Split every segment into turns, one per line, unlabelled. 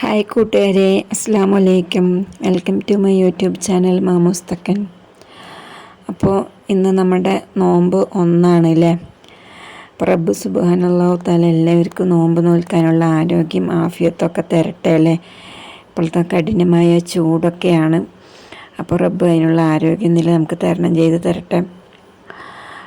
Hi കൂട്ടുകാരെ അസ്സാം വലൈക്കും welcome to my YouTube channel മാമൂസ് തക്കൻ അപ്പോൾ ഇന്ന് നമ്മുടെ നോമ്പ് ഒന്നാണ് അല്ലേ പ്രഭു സുബാനുള്ളാഹു താല എല്ലാവർക്കും നോമ്പ് നോൽക്കാനുള്ള ആരോഗ്യം ആഫിയത്തൊക്കെ തരട്ടെ അല്ലേ? ഇപ്പോഴത്തെ കഠിനമായ ചൂടൊക്കെയാണ്. അപ്പോൾ റബ്ബ് അതിനുള്ള ആരോഗ്യം നില നമുക്ക് തരണം ചെയ്ത് തരട്ടെ.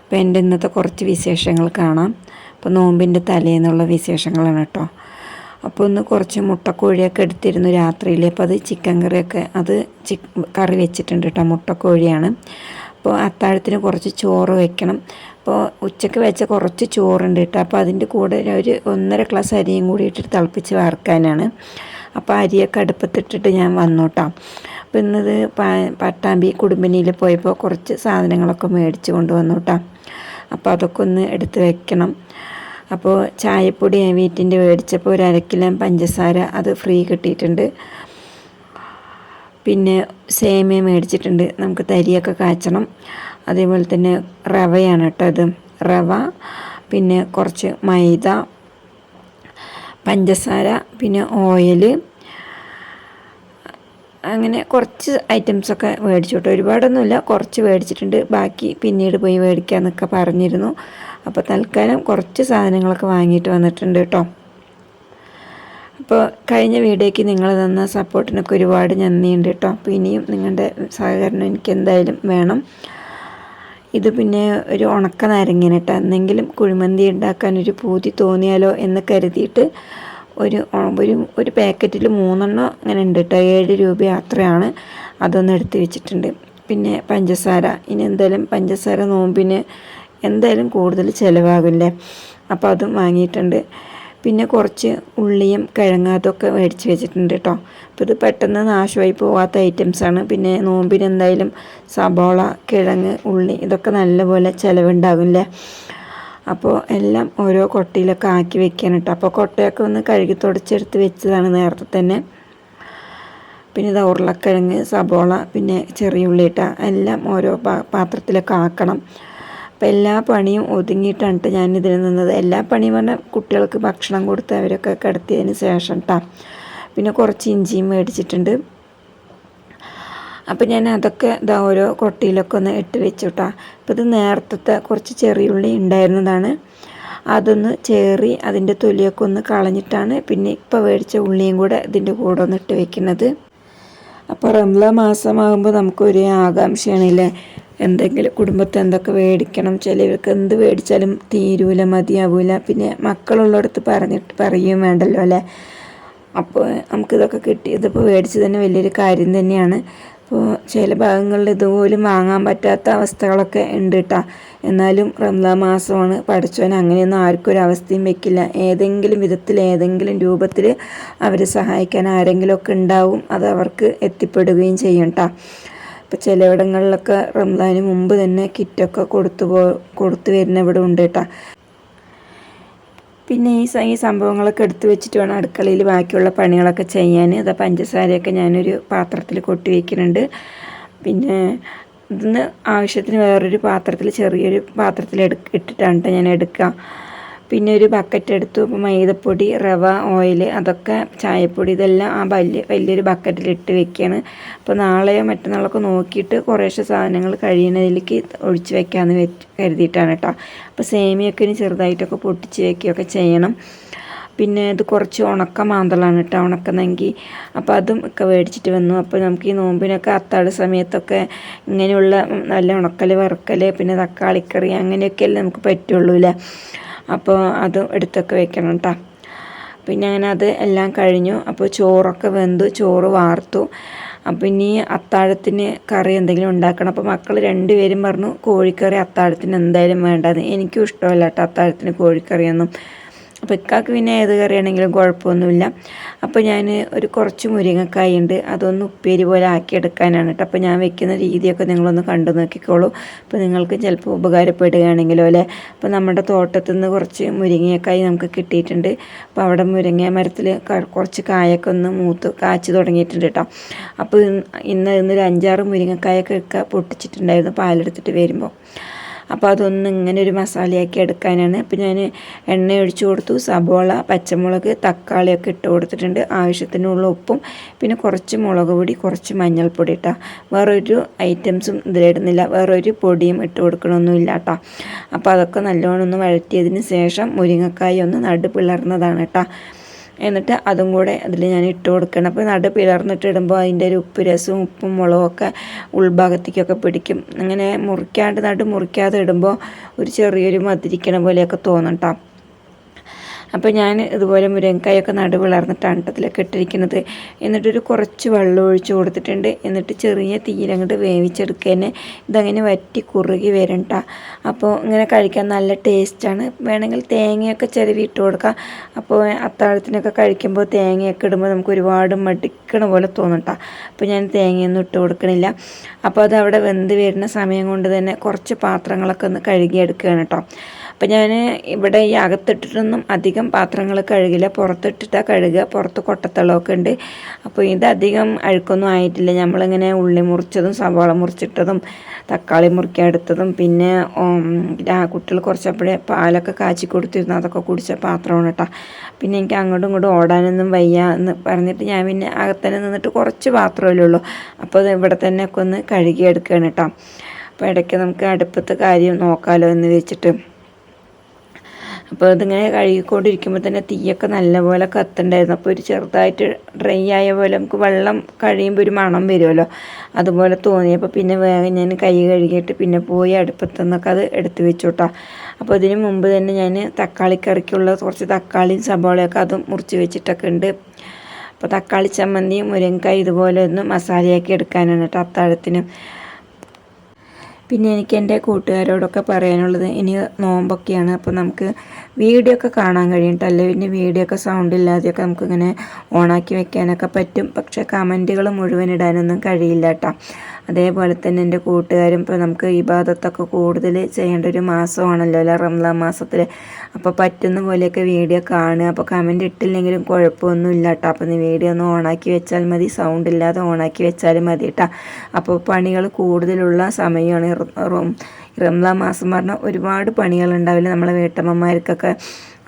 അപ്പോൾ എന്റെ ഇന്നത്തെ കുറച്ച് വിശേഷങ്ങൾ കാണാം. അപ്പോൾ നോമ്പിന്റെ തലേന്നുള്ള വിശേഷങ്ങളാണ് കേട്ടോ. അപ്പോൾ ഒന്ന് കുറച്ച് മുട്ടക്കോഴിയൊക്കെ എടുത്തിരുന്നു രാത്രിയിൽ അപ്പോൾ അത് ചിക്കൻ കറിയൊക്കെ അത് കറി വെച്ചിട്ടുണ്ട് കേട്ടോ മുട്ടക്കോഴിയാണ്. അപ്പോൾ അത്താഴത്തിന് കുറച്ച് ചോറ് വെക്കണം. അപ്പോൾ ഉച്ചയ്ക്ക് വെച്ച കുറച്ച് ചോറുണ്ട് കേട്ടോ അപ്പോൾ അതിന്റെ കൂടെ ഒരു ഒന്നര ഗ്ലാസ് അരിയും കൂടി ഇട്ടിട്ട് തിളപ്പിച്ച് വാർക്കാനാണ് അപ്പോൾ അരിയൊക്കെ അടുപ്പത്തിട്ടിട്ട് ഞാൻ വന്നു കേട്ടോ അപ്പോൾ ഇന്നത് പട്ടാമ്പി കുടുംബിനിയിൽ പോയപ്പോൾ കുറച്ച് സാധനങ്ങളൊക്കെ മേടിച്ച് കൊണ്ടുവന്നു കേട്ടോ അപ്പോൾ അതൊക്കെ ഒന്ന് എടുത്ത് വെക്കണം. അപ്പോൾ ചായപ്പൊടി വീട്ടിന്റെ മേടിച്ചപ്പോൾ ഒരു അരക്കിലോ പഞ്ചസാര അത് ഫ്രീ കിട്ടിയിട്ടുണ്ട്. പിന്നെ സേമിയ മേടിച്ചിട്ടുണ്ട്. നമുക്ക് തരിയൊക്കെ കാച്ചണം. അതേപോലെ തന്നെ റവയാണ് കേട്ടോ അത് റവ പിന്നെ കുറച്ച് മൈദ പഞ്ചസാര പിന്നെ ഓയിൽ അങ്ങനെ കുറച്ച് ഐറ്റംസൊക്കെ മേടിച്ചു കേട്ടോ. ഒരുപാടൊന്നുമില്ല. കുറച്ച് മേടിച്ചിട്ടുണ്ട്. ബാക്കി പിന്നീട് പോയി മേടിക്കാമെന്നൊക്കെ പറഞ്ഞിരുന്നു. അപ്പോൾ തൽക്കാലം കുറച്ച് സാധനങ്ങളൊക്കെ വാങ്ങിയിട്ട് വന്നിട്ടുണ്ട് കേട്ടോ. അപ്പോൾ കഴിഞ്ഞ വീഡിയോയ്ക്ക് നിങ്ങൾ തന്ന സപ്പോർട്ടിനൊക്കെ ഒരുപാട് നന്ദിയുണ്ട് കേട്ടോ. അപ്പോൾ ഇനിയും നിങ്ങളുടെ സഹകരണം എനിക്ക് എന്തായാലും വേണം. ഇത് പിന്നെ ഒരു ഉണക്ക നാരങ്ങേനെ കേട്ടോ. എന്തെങ്കിലും കുഴിമന്തി ഉണ്ടാക്കാൻ ഒരു പൂതി തോന്നിയാലോ എന്ന് കരുതിയിട്ട് ഒരു ഒരു ഒരു പാക്കറ്റിൽ മൂന്നെണ്ണം അങ്ങനെ ഉണ്ട് കേട്ടോ. ഏഴ് രൂപ അത്രയാണ്. അതൊന്ന് എടുത്ത് വെച്ചിട്ടുണ്ട്. പിന്നെ പഞ്ചസാര. ഇനി എന്തായാലും പഞ്ചസാര നോമ്പിന് എന്തായാലും കൂടുതൽ ചിലവാകില്ലേ? അപ്പോൾ അതും വാങ്ങിയിട്ടുണ്ട്. പിന്നെ കുറച്ച് ഉള്ളിയും കിഴങ്ങ് അതൊക്കെ മേടിച്ച് വെച്ചിട്ടുണ്ട് കേട്ടോ അപ്പോൾ ഇത് പെട്ടെന്ന് നാശമായി പോവാത്ത ഐറ്റംസാണ് പിന്നെ നോമ്പിന് എന്തായാലും സബോള കിഴങ്ങ് ഉള്ളി ഇതൊക്കെ നല്ലപോലെ ചിലവുണ്ടാകില്ലേ? അപ്പോൾ എല്ലാം ഓരോ കൊട്ടയിലൊക്കെ ആക്കി വെക്കാൻ കേട്ടോ അപ്പോൾ കൊട്ടയൊക്കെ ഒന്ന് കഴുകി തുടച്ചെടുത്ത് വെച്ചതാണ് നേരത്തെ തന്നെ. പിന്നെ ഇത് ഉരുളക്കിഴങ്ങ് സബോള പിന്നെ ചെറിയ ഉള്ളി ഇട്ട എല്ലാം ഓരോ പാത്രത്തിലൊക്കെ ആക്കണം. അപ്പം എല്ലാ പണിയും ഒതുങ്ങിയിട്ടാണ് ഞാൻ ഇതിൽ നിന്നത്. എല്ലാ പണിയും പറഞ്ഞാൽ കുട്ടികൾക്ക് ഭക്ഷണം കൊടുത്ത് അവരൊക്കെ കിടത്തിയതിന് ശേഷം കേട്ടോ പിന്നെ കുറച്ച് ഇഞ്ചിയും മേടിച്ചിട്ടുണ്ട്. അപ്പം ഞാൻ അതൊക്കെ ഇതാ ഓരോ കൊട്ടിയിലൊക്കെ ഒന്ന് ഇട്ട് വെച്ചു കേട്ടോ അപ്പോൾ ഇത് നേരത്തെ കുറച്ച് ചെറിയുള്ളി ഉണ്ടായിരുന്നതാണ്. അതൊന്ന് ചേറി അതിന്റെ തൊലിയൊക്കെ ഒന്ന് കളഞ്ഞിട്ടാണ് പിന്നെ ഇപ്പോൾ മേടിച്ച ഉള്ളിയും കൂടെ ഇതിന്റെ കൂടെ ഒന്ന് ഇട്ട് വെക്കുന്നത്. അപ്പോൾ റംല മാസമാകുമ്പോൾ നമുക്കൊരു ആകാംക്ഷയാണല്ലേ? എന്തെങ്കിലും കുടുംബത്തെ എന്തൊക്കെ മേടിക്കണം ചിലവർക്ക് എന്ത് മേടിച്ചാലും തീരൂല മതിയാവൂല. പിന്നെ മക്കളുള്ളിടത്ത് പറഞ്ഞിട്ട് പറയുകയും വേണ്ടല്ലോ അല്ലേ? അപ്പോൾ നമുക്കിതൊക്കെ കിട്ടി. ഇതിപ്പോൾ മേടിച്ച് തന്നെ വലിയൊരു കാര്യം തന്നെയാണ്. അപ്പോൾ ചില ഭാഗങ്ങളിൽ ഇതുപോലും വാങ്ങാൻ പറ്റാത്ത അവസ്ഥകളൊക്കെ ഉണ്ട് കേട്ടോ എന്നാലും റംസാൻ മാസമാണ്. പഠിച്ചവൻ അങ്ങനെയൊന്നും ആർക്കും ഒരു അവസ്ഥയും വെക്കില്ല. ഏതെങ്കിലും വിധത്തിൽ ഏതെങ്കിലും രൂപത്തിൽ അവരെ സഹായിക്കാൻ ആരെങ്കിലുമൊക്കെ ഉണ്ടാവും. അത് അവർക്ക് എത്തിപ്പെടുകയും ചെയ്യും കേട്ടോ ഇപ്പോൾ ചിലയിടങ്ങളിലൊക്കെ റംസാന് മുമ്പ് തന്നെ കിറ്റൊക്കെ കൊടുത്തു പോ കൊടുത്തു വരുന്ന ഇവിടെ ഉണ്ട് കേട്ടോ പിന്നെ ഈ ഈ സംഭവങ്ങളൊക്കെ എടുത്തു വെച്ചിട്ട് വേണം അടുക്കളയിൽ ബാക്കിയുള്ള പണികളൊക്കെ ചെയ്യാൻ. അതാ പഞ്ചസാരയൊക്കെ ഞാനൊരു പാത്രത്തിൽ കൊട്ടി വയ്ക്കുന്നുണ്ട് പിന്നെ ഇതിന് ആവശ്യത്തിന് വേറൊരു പാത്രത്തിൽ ചെറിയൊരു പാത്രത്തിൽ എടു ഇട്ടിട്ടാണ് ഞാൻ എടുക്കുക. പിന്നെ ഒരു ബക്കറ്റ് എടുത്തു. മൈദപ്പൊടി റവ ഓയിൽ അതൊക്കെ ചായപ്പൊടി ഇതെല്ലാം ആ വലിയ വലിയൊരു ബക്കറ്റിൽ ഇട്ട് വെക്കുകയാണ് അപ്പോൾ നാളെയോ മറ്റന്നാളൊക്കെ നോക്കിയിട്ട് കുറേശ്ശെ സാധനങ്ങൾ കഴിയുന്നതിലേക്ക് ഒഴിച്ച് വെക്കാമെന്ന് കരുതിയിട്ടാണ് കേട്ടോ അപ്പോൾ സേമിയൊക്കെ ഇനി ചെറുതായിട്ടൊക്കെ പൊട്ടിച്ച് വെക്കുകയൊക്കെ ചെയ്യണം. പിന്നെ ഇത് കുറച്ച് ഉണക്ക മാന്തളാണ് കേട്ടോ ഉണക്കുന്നെങ്കിൽ അപ്പോൾ അതും ഒക്കെ മേടിച്ചിട്ട് വന്നു. അപ്പോൾ നമുക്ക് ഈ നോമ്പിനൊക്കെ അത്താഴ സമയത്തൊക്കെ ഇങ്ങനെയുള്ള നല്ല ഉണക്കൽ വറുക്കൽ പിന്നെ തക്കാളിക്കറി അങ്ങനെയൊക്കെയല്ലേ നമുക്ക് പറ്റുള്ളൂ അല്ലേ അപ്പോൾ അത് എടുത്തൊക്കെ വെക്കണം കേട്ടോ പിന്നെ അങ്ങനെ അത് എല്ലാം കഴിഞ്ഞു. അപ്പോൾ ചോറൊക്കെ വെന്തു ചോറ് വാർത്തു. അപ്പം ഇനി അത്താഴത്തിന് കറി എന്തെങ്കിലും ഉണ്ടാക്കണം. അപ്പോൾ മക്കൾ രണ്ടുപേരും പറഞ്ഞു കോഴിക്കറി അത്താഴത്തിന് എന്തായാലും വേണ്ടത് എനിക്കും ഇഷ്ടമല്ല കേട്ടോ അത്താഴത്തിന് കോഴിക്കറിയൊന്നും. അപ്പോൾ ഇക്കാക്ക് പിന്നെ ഏത് കറിയാണെങ്കിലും കുഴപ്പമൊന്നുമില്ല. അപ്പോൾ ഞാൻ ഒരു കുറച്ച് മുരിങ്ങക്കായ ഉണ്ട് അതൊന്ന് ഉപ്പേരി പോലെ ആക്കിയെടുക്കാനാണ് കേട്ടോ അപ്പോൾ ഞാൻ വെക്കുന്ന രീതിയൊക്കെ നിങ്ങളൊന്ന് കണ്ടു നോക്കിക്കോളൂ. അപ്പോൾ നിങ്ങൾക്ക് ചിലപ്പോൾ ഉപകാരപ്പെടുകയാണെങ്കിലോ അല്ലേ? അപ്പോൾ നമ്മുടെ തോട്ടത്തിൽ നിന്ന് കുറച്ച് മുരിങ്ങക്കായ നമുക്ക് കിട്ടിയിട്ടുണ്ട്. അപ്പോൾ അവിടെ മുരിങ്ങ മരത്തിൽ കുറച്ച് കായൊക്കെ ഒന്ന് മൂത്ത് കാച്ചു തുടങ്ങിയിട്ടുണ്ട് കേട്ടോ അപ്പോൾ ഇന്ന് ഇന്നൊരു അഞ്ചാറ് മുരിങ്ങക്കായൊക്കെ പൊട്ടിച്ചിട്ടുണ്ടായിരുന്നു പാലെടുത്തിട്ട് വരുമ്പോൾ അപ്പോൾ അതൊന്ന് ഇങ്ങനെ ഒരു മസാലയാക്കി എടുക്കാനാണ്. അപ്പോൾ ഞാൻ എണ്ണ ഒഴിച്ചു കൊടുത്തു സബോള പച്ചമുളക് തക്കാളിയൊക്കെ ഇട്ട് കൊടുത്തിട്ടുണ്ട്. ആവശ്യത്തിനുള്ള ഉപ്പും പിന്നെ കുറച്ച് മുളക് പൊടി കുറച്ച് മഞ്ഞൾപ്പൊടി ഇട്ടാ. വേറൊരു ഐറ്റംസും ഇതിലിടുന്നില്ല. വേറൊരു പൊടിയും ഇട്ട് കൊടുക്കണമൊന്നുമില്ല കേട്ടോ അപ്പോൾ അതൊക്കെ നല്ലോണം ഒന്ന് വഴറ്റിയതിന് ശേഷം മുരിങ്ങക്കായ ഒന്ന് നടു പിളർന്നതാണ് കേട്ടോ എന്നിട്ട് അതും കൂടെ അതിൽ ഞാൻ ഇട്ട് കൊടുക്കണം. അപ്പോൾ നട പിളർന്നിട്ട് ഇടുമ്പോൾ അതിന്റെ ഒരു ഉപ്പ് രസവും ഉപ്പും മുളകൊക്കെ ഉൾഭാഗത്തേക്കൊക്കെ പിടിക്കും. അങ്ങനെ മുറിക്കാണ്ട് നടു മുറിക്കാതെ ഇടുമ്പോൾ ഒരു ചെറിയൊരു മതിരിക്കണ പോലെയൊക്കെ തോന്നും കേട്ടോ അപ്പോൾ ഞാൻ ഇതുപോലെ മുരിങ്ങക്കായൊക്കെ നടുവിളർന്നിട്ടാണ് അതിലൊക്കെ ഇട്ടിരിക്കുന്നത്. എന്നിട്ടൊരു കുറച്ച് വെള്ളം ഒഴിച്ച് കൊടുത്തിട്ടുണ്ട്. എന്നിട്ട് ചെറിയ തീയിലങ്ങോട്ട് വേവിച്ചെടുക്കാൻ ഇതങ്ങനെ വറ്റി കുറുകി വരണ്ട അപ്പോൾ ഇങ്ങനെ കഴിക്കാൻ നല്ല ടേസ്റ്റാണ് വേണമെങ്കിൽ തേങ്ങയൊക്കെ ചിരവി ഇട്ട് കൊടുക്കാം. അപ്പോൾ അത്താഴത്തിനൊക്കെ കഴിക്കുമ്പോൾ തേങ്ങയൊക്കെ ഇടുമ്പോൾ നമുക്ക് ഒരുപാട് മടിക്കണ പോലെ തോന്നും കേട്ടോ അപ്പോൾ ഞാൻ തേങ്ങയൊന്നും ഇട്ട് കൊടുക്കണില്ല. അപ്പോൾ അത് അവിടെ വെന്ത് വരുന്ന സമയം കൊണ്ട് തന്നെ കുറച്ച് പാത്രങ്ങളൊക്കെ ഒന്ന് കഴുകിയെടുക്കുകയാണ് കേട്ടോ അപ്പം ഞാൻ ഇവിടെ ഈ അകത്തിട്ടിട്ടൊന്നും അധികം പാത്രങ്ങൾ കഴുകില്ല. പുറത്തിട്ടിട്ടാണ് കഴുകുക. പുറത്ത് കൊട്ടത്തളമൊക്കെ ഉണ്ട്. അപ്പോൾ ഇതധികം അഴുക്കൊന്നും ആയിട്ടില്ല. നമ്മളിങ്ങനെ ഉള്ളി മുറിച്ചതും സവാള മുറിച്ചിട്ടതും തക്കാളി മുറിക്കാൻ പിന്നെ ആ കുട്ടികൾ കുറച്ചപ്പോഴേ പാലൊക്കെ കാച്ചി കൊടുത്തിരുന്നു. അതൊക്കെ കുടിച്ച പാത്രമാണ് കേട്ടോ. പിന്നെ എനിക്ക് അങ്ങോട്ടും ഇങ്ങോട്ടും ഓടാനൊന്നും വയ്യ എന്ന് പറഞ്ഞിട്ട് ഞാൻ പിന്നെ അകത്തന്നെ നിന്നിട്ട് കുറച്ച് പാത്രമല്ലേ ഉള്ളൂ. അപ്പോൾ ഇവിടെ തന്നെ ഒക്കെ ഒന്ന് കഴുകിയെടുക്കുകയാണ് കേട്ടോ. അപ്പോൾ ഇടയ്ക്ക് നമുക്ക് അടുപ്പത്തെ കാര്യം നോക്കാമല്ലോ എന്ന് വെച്ചിട്ട്. അപ്പോൾ അതിങ്ങനെ കഴുകിക്കൊണ്ടിരിക്കുമ്പോൾ തന്നെ തീയൊക്കെ നല്ലപോലെ കത്തുണ്ടായിരുന്നു. അപ്പോൾ ഒരു ചെറുതായിട്ട് ഡ്രൈ ആയ പോലെ നമുക്ക് വെള്ളം കഴിയുമ്പോൾ ഒരു മണം വരുമല്ലോ. അതുപോലെ തോന്നിയപ്പോൾ പിന്നെ വേഗം ഞാൻ കൈ കഴുകിയിട്ട് പിന്നെ പോയി അടുപ്പത്തുനിന്നൊക്കെ അത് എടുത്തു വെച്ചു കേട്ടോ അപ്പോൾ അതിന് മുമ്പ് തന്നെ ഞാൻ തക്കാളിക്കറിക്കുള്ള കുറച്ച് തക്കാളിയും സബോളയൊക്കെ അതും മുറിച്ച് വെച്ചിട്ടൊക്കെ ഉണ്ട്. അപ്പോൾ തക്കാളി ചമ്മന്തിയും മുരിങ്ങക്കായ ഇതുപോലെ ഒന്ന് മസാലയാക്കി എടുക്കാനാണ് കേട്ടോ അത്താഴത്തിന്. പിന്നെ എനിക്ക് എന്റെ കൂട്ടുകാരോടൊക്കെ പറയാനുള്ളത് ഇനി നോമ്പൊക്കെയാണ് അപ്പോൾ നമുക്ക് വീഡിയോ ഒക്കെ കാണാൻ കഴിയും പിന്നെ വീഡിയോ ഒക്കെ സൗണ്ട് ഇല്ലാതെയൊക്കെ നമുക്കിങ്ങനെ ഓണാക്കി വെക്കാനൊക്കെ പറ്റും. പക്ഷേ കമന്റുകൾ മുഴുവൻ ഇടാനൊന്നും കഴിയില്ല കേട്ടോ. അതേപോലെ തന്നെ എന്റെ കൂട്ടുകാരും ഇപ്പോൾ നമുക്ക് ഈ ഭാഗത്തൊക്കെ കൂടുതൽ ചെയ്യേണ്ട ഒരു മാസമാണല്ലോ അല്ല? റംലാ മാസത്തിൽ അപ്പോൾ പറ്റുന്ന പോലെയൊക്കെ വീഡിയോ കാണുക. അപ്പോൾ കമന്റ് ഇട്ടില്ലെങ്കിലും കുഴപ്പമൊന്നും ഇല്ല കേട്ടോ. അപ്പോൾ നീ വീഡിയോ ഒന്ന് ഓണാക്കി വെച്ചാൽ മതി. സൗണ്ട് ഇല്ലാതെ ഓണാക്കി വെച്ചാലും മതി കേട്ടോ. അപ്പോൾ പണികൾ കൂടുതലുള്ള സമയമാണ്. റംലാ മാസം പറഞ്ഞാൽ ഒരുപാട് പണികളുണ്ടാവില്ല നമ്മളെ വീട്ടമ്മമാർക്കൊക്കെ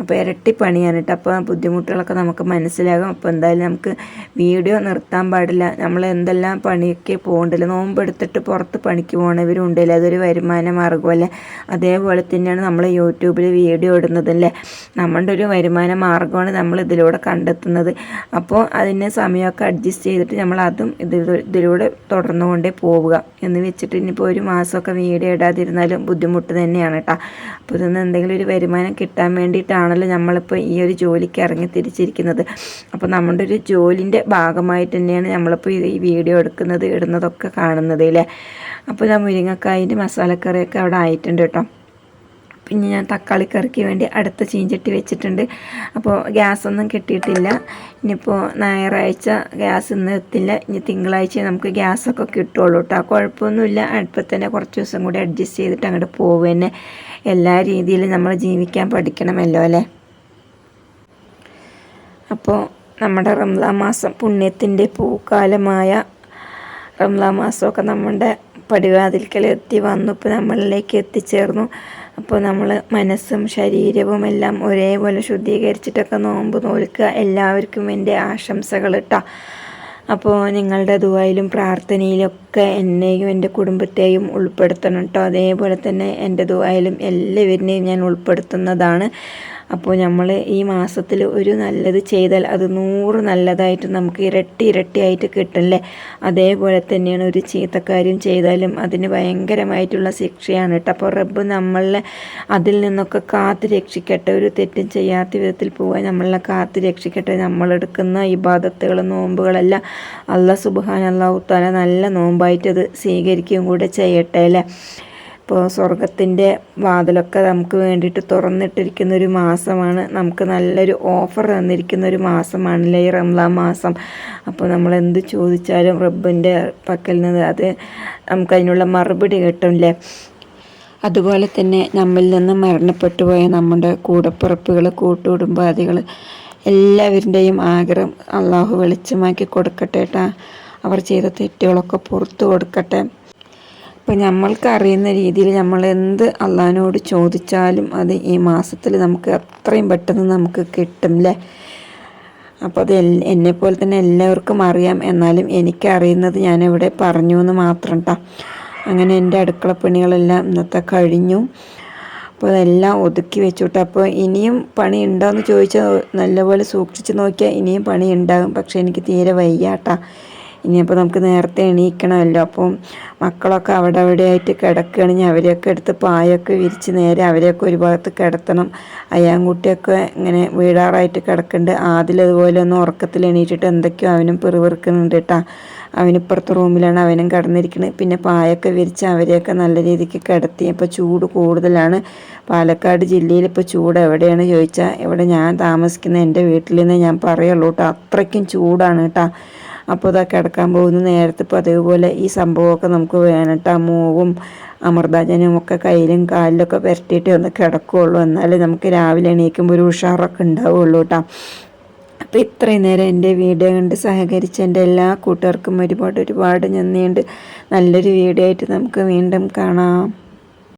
അപ്പോൾ ഇരട്ടി പണിയാണ് കേട്ടോ. അപ്പോൾ ബുദ്ധിമുട്ടുകളൊക്കെ നമുക്ക് മനസ്സിലാകും. അപ്പോൾ എന്തായാലും നമുക്ക് വീഡിയോ നിർത്താൻ പാടില്ല. നമ്മൾ എന്തെല്ലാം പണിയൊക്കെ പോകണ്ടല്ലോ? നോമ്പെടുത്തിട്ട് പുറത്ത് പണിക്ക് പോകണവരുണ്ടല്ലോ അതൊരു വരുമാന മാർഗമല്ലേ? അതേപോലെ തന്നെയാണ് നമ്മൾ യൂട്യൂബിൽ വീഡിയോ ഇടുന്നതല്ലേ? നമ്മളുടെ ഒരു വരുമാന മാർഗമാണ് നമ്മൾ ഇതിലൂടെ കണ്ടെത്തുന്നത്. അപ്പോൾ അതിനെ സമയമൊക്കെ അഡ്ജസ്റ്റ് ചെയ്തിട്ട് നമ്മൾ അതും ഇത് ഇതിലൂടെ തുടർന്നുകൊണ്ടേ പോവുക എന്ന് വെച്ചിട്ട് ഇനിയിപ്പോൾ ഒരു മാസമൊക്കെ വീഡിയോ ഇടാതിരുന്നാലും ബുദ്ധിമുട്ട് തന്നെയാണ് കേട്ടോ. അപ്പോൾ ഇതൊന്ന് എന്തെങ്കിലും ഒരു വരുമാനം കിട്ടാൻ വേണ്ടിയിട്ടാണ് ആണല്ലോ നമ്മളിപ്പോൾ ഈ ഒരു ജോലിക്ക് ഇറങ്ങി തിരിച്ചിരിക്കുന്നത്. അപ്പോൾ നമ്മുടെ ഒരു ജോലിന്റെ ഭാഗമായിട്ട് തന്നെയാണ് നമ്മളിപ്പോൾ ഈ വീഡിയോ എടുക്കുന്നത് ഇടുന്നതൊക്കെ കാണുന്നത് അല്ലേ അപ്പോൾ ഞാൻ മുരിങ്ങക്കായന്റെ മസാലക്കറിയൊക്കെ അവിടെ ആയിട്ടുണ്ട് കേട്ടോ. പിന്നെ ഞാൻ തക്കാളി കറിക്ക് വേണ്ടി അടുത്ത ചീഞ്ചട്ടി വെച്ചിട്ടുണ്ട്. അപ്പോൾ ഗ്യാസൊന്നും കിട്ടിയിട്ടില്ല. ഇനിയിപ്പോൾ ഞായറാഴ്ച ഗ്യാസ് ഇന്ന് എത്തില്ല. ഇനി തിങ്കളാഴ്ച നമുക്ക് ഗ്യാസൊക്കെ കിട്ടുള്ളൂ കേട്ടോ കുഴപ്പമൊന്നുമില്ല. അടുപ്പത്തന്നെ കുറച്ച് ദിവസം കൂടി അഡ്ജസ്റ്റ് ചെയ്തിട്ട് അങ്ങോട്ട് പോകുക എല്ലാ രീതിയിലും നമ്മൾ ജീവിക്കാൻ പഠിക്കണമല്ലോ അല്ലേ? അപ്പോൾ നമ്മുടെ റംലാ മാസം പുണ്യത്തിന്റെ പൂക്കാലമായ റംലാ മാസമൊക്കെ നമ്മുടെ പടിവാതിൽക്കൽ എത്തി വന്നു. ഇപ്പോൾ നമ്മളിലേക്ക് എത്തിച്ചേർന്നു. അപ്പോൾ നമ്മൾ മനസ്സും ശരീരവും എല്ലാം ഒരേപോലെ ശുദ്ധീകരിച്ചിട്ടൊക്കെ നോമ്പ് നോൽക്കുക. എല്ലാവർക്കും എന്റെ ആശംസകൾ ഇട്ടാ അപ്പോൾ നിങ്ങളുടെ ദുവായിലും പ്രാർത്ഥനയിലൊക്കെ എന്നെയും എന്റെ കുടുംബത്തെയും ഉൾപ്പെടുത്തണം കേട്ടോ അതേപോലെ തന്നെ എന്റെ ദുവായിലും എല്ലാവരിനെയും ഞാൻ ഉൾപ്പെടുത്തുന്നതാണ്. അപ്പോൾ നമ്മൾ ഈ മാസത്തിൽ ഒരു നല്ലത് ചെയ്താൽ അത് നൂറ് നല്ലതായിട്ട് നമുക്ക് ഇരട്ടി ഇരട്ടിയായിട്ട് കിട്ടില്ലേ? അതേപോലെ തന്നെയാണ് ഒരു ചീത്തക്കാര്യം ചെയ്താലും അതിന് ഭയങ്കരമായിട്ടുള്ള ശിക്ഷയാണ് കേട്ടോ. അപ്പോൾ റബ്ബ് നമ്മളെ അതിൽ നിന്നൊക്കെ കാത്തു രക്ഷിക്കട്ടെ. ഒരു തെറ്റും ചെയ്യാത്ത വിധത്തിൽ പോകാൻ നമ്മളെ കാത്തു രക്ഷിക്കട്ടെ. നമ്മളെടുക്കുന്ന ഇബാദത്തുകൾ നോമ്പുകളെല്ലാം അല്ല സുബാൻ അള്ളാഹു താല നല്ല അത് സ്വീകരിക്കുകയും കൂടെ ചെയ്യട്ടെ അല്ലേ? ഇപ്പോൾ സ്വർഗത്തിന്റെ വാതിലൊക്കെ നമുക്ക് വേണ്ടിയിട്ട് തുറന്നിട്ടിരിക്കുന്ന ഒരു മാസമാണ്. നമുക്ക് നല്ലൊരു ഓഫർ തന്നിരിക്കുന്ന ഒരു മാസമാണ് ഈ റംലാൻ മാസം. അപ്പോൾ നമ്മൾ എന്ത് ചോദിച്ചാലും റബ്ബിന്റെ പക്കൽ നിന്ന് അത് നമുക്ക് അതിനുള്ള മറുപടി കിട്ടുമല്ലേ അതുപോലെ തന്നെ നമ്മിൽ നിന്ന് മരണപ്പെട്ടു പോയ നമ്മുടെ കൂടപ്പിറപ്പുകൾ കൂട്ടുകുടുംബാദികൾ എല്ലാവരുടെയും ആഗ്രഹം അള്ളാഹു വെളിച്ചമാക്കി കൊടുക്കട്ടെ അവർ ചെയ്ത തെറ്റുകളൊക്കെ പുറത്തു കൊടുക്കട്ടെ. ഇപ്പം നമ്മൾക്ക് അറിയുന്ന രീതിയിൽ നമ്മൾ എന്ത് അള്ളഹാനോട് ചോദിച്ചാലും അത് ഈ മാസത്തിൽ നമുക്ക് അത്രയും പെട്ടെന്ന് നമുക്ക് കിട്ടും അല്ലേ അപ്പോൾ അത് എന്നെപ്പോലെ തന്നെ എല്ലാവർക്കും അറിയാം. എന്നാലും എനിക്കറിയുന്നത് ഞാനിവിടെ പറഞ്ഞു എന്ന് മാത്രം കേട്ടോ അങ്ങനെ എന്റെ അടുക്കള പണികളെല്ലാം ഇന്നത്തെ കഴിഞ്ഞു. അപ്പോൾ അതെല്ലാം ഒതുക്കി വെച്ചോട്ടെ അപ്പോൾ ഇനിയും പണി ഉണ്ടോ എന്ന് ചോദിച്ചാൽ നല്ലപോലെ സൂക്ഷിച്ച് നോക്കിയാൽ ഇനിയും പണി ഉണ്ടാകും. പക്ഷേ എനിക്ക് തീരെ വയ്യാട്ടാ ഇനിയിപ്പോൾ നമുക്ക് നേരത്തെ എണീക്കണമല്ലോ. അപ്പം മക്കളൊക്കെ അവിടെ അവിടെ ആയിട്ട് കിടക്കുകയാണെങ്കിൽ അവരെയൊക്കെ എടുത്ത് പായൊക്കെ വിരിച്ച് നേരെ അവരെയൊക്കെ ഒരു ഭാഗത്ത് കിടത്തണം. അയ്യാൻകുട്ടിയൊക്കെ ഇങ്ങനെ വീടാറായിട്ട് കിടക്കുന്നുണ്ട്. ആദ്യം ഒന്ന് ഉറക്കത്തിൽ എണീറ്റിട്ട് എന്തൊക്കെയോ അവനും പെറുപെറുക്കുന്നുണ്ട് കേട്ടാ. അവനിപ്പുറത്തെ റൂമിലാണ് അവനും കിടന്നിരിക്കുന്നത് പിന്നെ പായൊക്കെ വിരിച്ച് അവരെയൊക്കെ നല്ല രീതിക്ക് കിടത്തി. അപ്പോൾ ചൂട് കൂടുതലാണ്. പാലക്കാട് ജില്ലയിൽ ഇപ്പോൾ ചൂട് എവിടെയാണ് ചോദിച്ചാൽ ഇവിടെ ഞാൻ താമസിക്കുന്ന എന്റെ വീട്ടിൽ നിന്ന് ഞാൻ പറയുള്ളൂ കേട്ടോ. അത്രയ്ക്കും ചൂടാണ് കേട്ടോ. അപ്പോൾ ഇതാ കിടക്കാൻ പോകുന്ന. നേരത്തെ പതിവ് ഈ സംഭവമൊക്കെ നമുക്ക് വേണട്ട മൂവും അമൃതാജനും ഒക്കെ കയ്യിലും കാലിലൊക്കെ പുരട്ടിയിട്ട് ഒന്ന് കിടക്കുകയുള്ളൂ എന്നാലേ നമുക്ക് രാവിലെ എണീക്കുമ്പോൾ ഒരു ഉഷാറൊക്കെ ഉണ്ടാവുള്ളൂ കേട്ടോ. അപ്പോൾ ഇത്രയും നേരം എന്റെ വീഡിയോ കണ്ട് സഹകരിച്ച എന്റെ എല്ലാ കൂട്ടുകാർക്കും ഒരുപാട് ഒരുപാട് നന്ദിയുണ്ട്. നല്ലൊരു വീഡിയോ ആയിട്ട് നമുക്ക് വീണ്ടും കാണാം.